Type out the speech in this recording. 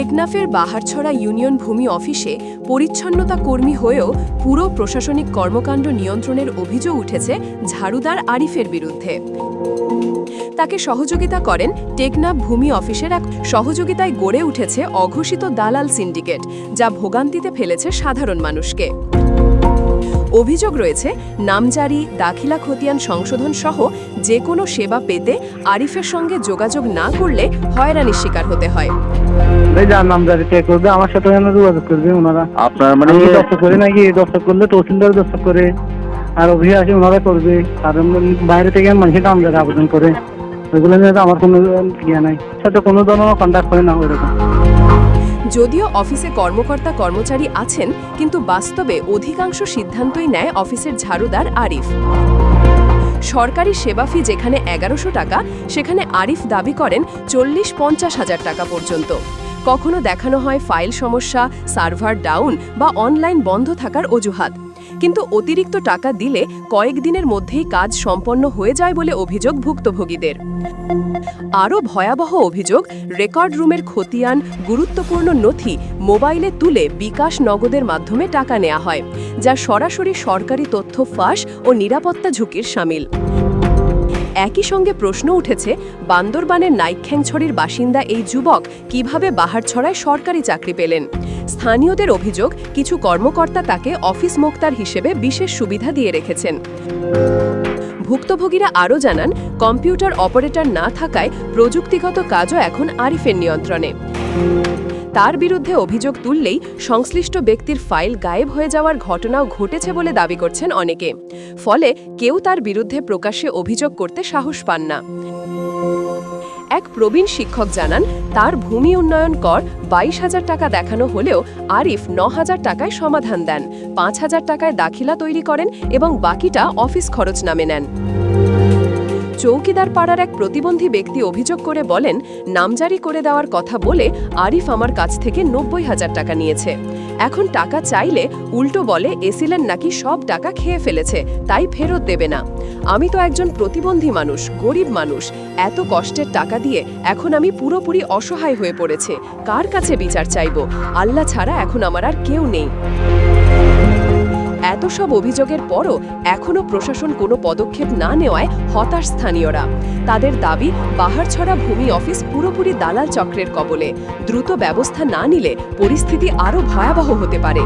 টেকনাফের বাহারছড়া ইউনিয়ন ভূমি অফিসে পরিচ্ছন্নতা কর্মী হয়েও পুরো প্রশাসনিক কর্মকাণ্ড নিয়ন্ত্রণের অভিযোগ উঠেছে ঝাড়ুদার আরিফের বিরুদ্ধে। তাকে সহযোগিতা করেন টেকনাফ ভূমি অফিসের এক সহযোগিতায় গড়ে উঠেছে অঘোষিত দালাল সিন্ডিকেট, যা ভোগান্তিতে ফেলেছে সাধারণ মানুষকে। অভিযোগ রয়েছে নামজারি দাখিলা খতিয়ান সংশোধন সহ যে কোনো সেবা পেতে আরিফের সঙ্গে যোগাযোগ না করলে হয়রানির শিকার হতে হয়। যার নামজারি কে করবে আমার সাথে যোগাযোগ করবে ওনারা। আপনার মানে করে নাকি দস্তক করলে তহসিলদার দস্তক করে আর অভিযোগ ওনারা করবে। আর বাইরে থেকে মানুষের নামজারি আবেদন করে। ওইগুলো নিয়ে আমার কোনো ইয়ে নাই। সাথে কোনো ধরনের কন্ট্যাক্ট করে না ওইরকম। যদিও অফিসে কর্মকর্তা কর্মচারী আছেন, কিন্তু বাস্তবে অধিকাংশ সিদ্ধান্তই নেয় অফিসের ঝাড়ুদার আরিফ। সরকারি সেবা ফি যেখানে এগারোশো টাকা, সেখানে আরিফ দাবি করেন চল্লিশ পঞ্চাশ হাজার টাকা পর্যন্ত। কখনো দেখানো হয় ফাইল সমস্যা, সার্ভার ডাউন বা অনলাইন বন্ধ থাকার অজুহাত। কিন্তু অতিরিক্ত টাকা দিলে কয়েকদিনের মধ্যেই কাজ সম্পন্ন হয়ে যায় বলে অভিযোগ ভুক্তভোগীদের। আরও ভয়াবহ অভিযোগ, রেকর্ড রুমের খতিয়ান, গুরুত্বপূর্ণ নথি, মোবাইলে তুলে বিকাশ নগদের মাধ্যমে টাকা নেওয়া হয়, যা সরাসরি সরকারি তথ্য ফাঁস ও নিরাপত্তা ঝুঁকির সামিল। একই সঙ্গে প্রশ্ন উঠেছে, বান্দরবানের নাইখ্যাংছড়ির বাসিন্দা এই যুবক কীভাবে বাহারছড়ায় সরকারি চাকরি পেলেন? স্থানীয়দের অভিযোগ, কিছু কর্মকর্তা তাকে অফিস মোক্তার হিসেবে বিশেষ সুবিধা দিয়ে রেখেছেন। ভুক্তভোগীরা আরও জানান, কম্পিউটার অপারেটর না থাকায় প্রযুক্তিগত কাজও এখন আরিফের নিয়ন্ত্রণে। তার বিরুদ্ধে অভিযোগ তুললেই সংশ্লিষ্ট ব্যক্তির ফাইল গায়েব হয়ে যাওয়ার ঘটনাও ঘটেছে বলে দাবি করছেন অনেকে। ফলে কেউ তার বিরুদ্ধে প্রকাশ্যে অভিযোগ করতে সাহস পান না। এক প্রবীণ শিক্ষক জানান, তার ভূমি উন্নয়ন কর বাইশ হাজার টাকা দেখানো হলেও আরিফ ন হাজার টাকায় সমাধান দেন, পাঁচ হাজার টাকায় দাখিলা তৈরি করেন এবং বাকিটা অফিস খরচ নামে নেন। চৌকিদার পাড়ার এক প্রতিবন্ধী ব্যক্তি অভিযোগ করে বলেন নামজারি করে দেওয়ার কথা বলে আরিফ আমার কাছ থেকে নব্বই হাজার টাকা নিয়েছে। এখন টাকা চাইলে উল্টো বলে এসিলেন নাকি সব টাকা খেয়ে ফেলেছে, তাই ফেরত দেবে না। আমি তো একজন প্রতিবন্ধী মানুষ, গরিব মানুষ। এত কষ্টের টাকা দিয়ে এখন আমি পুরোপুরি অসহায় হয়ে পড়েছে। কার কাছে বিচার চাইব? আল্লাহ ছাড়া এখন আমার আর কেউ নেই। এত সব অভিযোগের পরও এখনও প্রশাসন কোনো পদক্ষেপ না নেওয়ায় হতাশ স্থানীয়রা। তাদের দাবি, বাহারছড়া ভূমি অফিস পুরোপুরি দালাল চক্রের কবলে। দ্রুত ব্যবস্থা না নিলে পরিস্থিতি আরও ভয়াবহ হতে পারে।